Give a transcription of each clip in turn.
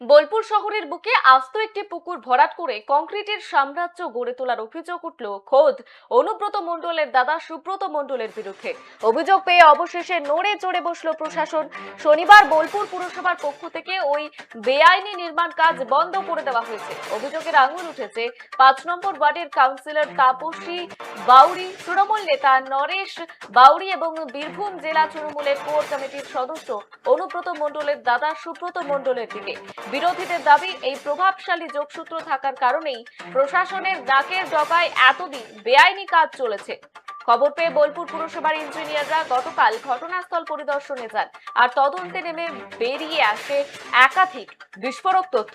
বোলপুর শহরের বুকে আস্ত একটি পুকুর ভরাট করে কংক্রিটের সাম্রাজ্য গড়ে তোলার অভিযোগ উঠল খোদ অনুব্রত মণ্ডলের দাদা সুব্রত মণ্ডলের বিরুদ্ধে। অভিযোগ পেয়ে অবশেষে নড়ে চড়ে বসল প্রশাসন। শনিবার বোলপুর পুরসভার পক্ষ থেকে ওই বেআইনি নির্মাণ কাজ বন্ধ করে দেওয়া হয়েছে। অভিযোগের আঙুল উঠেছে পাঁচ নম্বর ওয়ার্ডের কাউন্সিলর তাপসী বাউরি, তৃণমূল নেতা নরেশ বাউরি এবং বীরভূম জেলা তৃণমূলের কোর কমিটির সদস্য অনুব্রত মণ্ডলের দাদা সুব্রত মণ্ডলের দিকে। বিরোধীদের দাবি, এই প্রভাবশালী যোগসূত্র থাকার কারণেই প্রশাসনের ডাকের ডগায় এতদিন বেআইনি কাজ চলেছে। খবর পেয়ে বোলপুর পুরসভার ইঞ্জিনিয়াররা গতকাল ঘটনাস্থল পরিদর্শনে যান আর তদন্তে নেমে বেরিয়ে আসে একাধিক বিস্ফোরক তথ্য।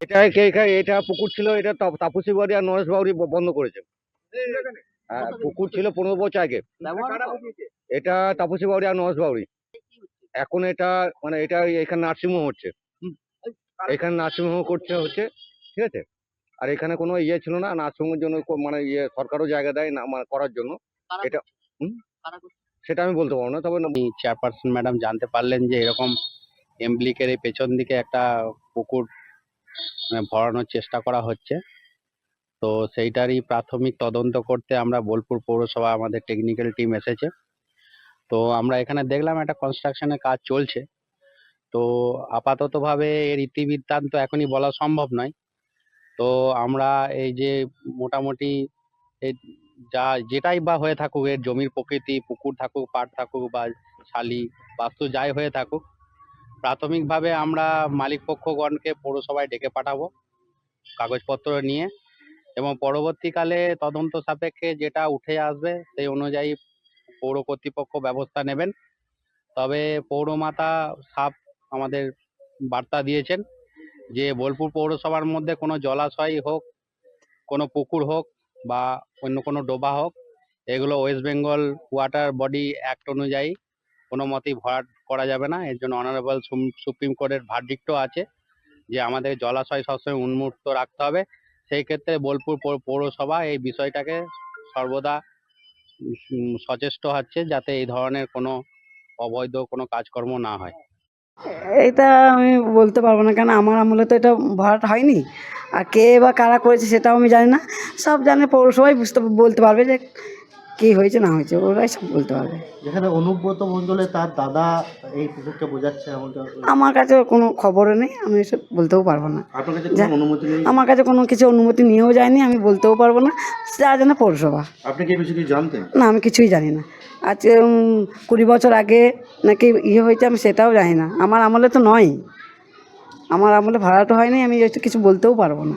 এটা কে- এটা পুকুর ছিল এটা তাপসী বাড়ি আর নরেশ বাড়ি ব- বন্ধ করেছে। হ্যাঁ, পুকুর ছিল পনেরো বছর আগে। এটা তাপসী বাড়ি আর নরেশ বাড়ি এখন এটা মানে এটা এখানে নার্সিংহোম হচ্ছে। এখানে নার্সিংহোম করছে হচ্ছে ঠিক আছে? আর এখানে কোনো ইয়ে ছিল না নার্সিংহোমের জন্য মানে ইয়ে সরকারও জায়গা দেয় না মানে করার জন্য। এটা? সেটা আমি বলতে পারব না তবে চেয়ারপারসন ম্যাডাম জানতে পারলেন যে এরকম এমব্লিকের এই পেছন দিকে একটা পুকুর ভরানোর চেষ্টা করা হচ্ছে। তো সেইটারই প্রাথমিক তদন্ত করতে আমরা বোলপুর পৌরসভা আমাদের টেকনিক্যাল টিম এসেছে। তো আমরা এখানে দেখলাম একটা কনস্ট্রাকশনের কাজ চলছে। তো আপাততভাবে এর ইতিবৃত্তান্ত এখনই বলা সম্ভব নয়। তো আমরা এই যে মোটামুটি যা, যেটাই বা হয়ে থাকুক, এর জমির প্রকৃতি, পুকুর থাকুক, পাট থাকুক বা শালি, বাস্তু যাই হয়ে থাকুক প্রাথমিকভাবে আমরা মালিক পক্ষগণকে পৌরসভায় ডেকে পাঠাবো কাগজপত্র নিয়ে এবং পরবর্তীকালে তদন্ত সাপেক্ষে যেটা উঠে আসবে সেই অনুযায়ী পৌর কর্তৃপক্ষ ব্যবস্থা নেবেন। তবে পৌরমাতা সাপ আমাদের বার্তা দিয়েছেন যে বোলপুর পৌরসভার মধ্যে কোনো জলাশয় হোক, কোনো পুকুর হোক বা অন্য কোনো ডোবা হোক, এগুলো West Bengal water body act অনুযায়ী কোনো মতেই ভরাট করা যাবে না। এর জন্য অনারেবল সুপ্রিম কোর্টের ভার্ডিক্টও আছে যে আমাদের জলাশয় সবসময় উন্মুক্ত রাখতে হবে। সেই ক্ষেত্রে বোলপুর পৌরসভা এই বিষয়টাকে সর্বদা সচেষ্ট হচ্ছে যাতে এই ধরনের কোনো অবৈধ কোনো কাজকর্ম না হয়। এটা আমি বলতে পারব না কেন আমার আমলে তো এটা ভরাট হয়নি। আর কে বা কারা করেছে সেটাও আমি জানি না। সব জানে পৌরসভাই বুঝতে, বলতে পারবে যে কী হয়েছে না হয়েছে ওরাই সব বলতে পারবে। যেখানে অনুব্রত মণ্ডলে তার দাদা এই পুকুরটা বোঝাচ্ছে এমনটা? আমার কাছে কোনো খবরও নেই আমি এসব বলতেও পারব না। আপনার কাছে কোনো অনুমতি নেই? আমার কাছে কোনো কিছু অনুমতি নিয়েও যায়নি আমি বলতেও পারব না যা জানে পৌরসভা। আপনি কি বিষয়ে কিছু জানতেন? না আমি কিছুই জানি না। আজ উম, কুড়ি বছর আগে নাকি ইয়ে হয়েছে আমি সেটাও জানি না। আমার আমলে তো নয়। আমার আমলে ভাড়াটা হয়নি আমি কিছু বলতেও পারব না।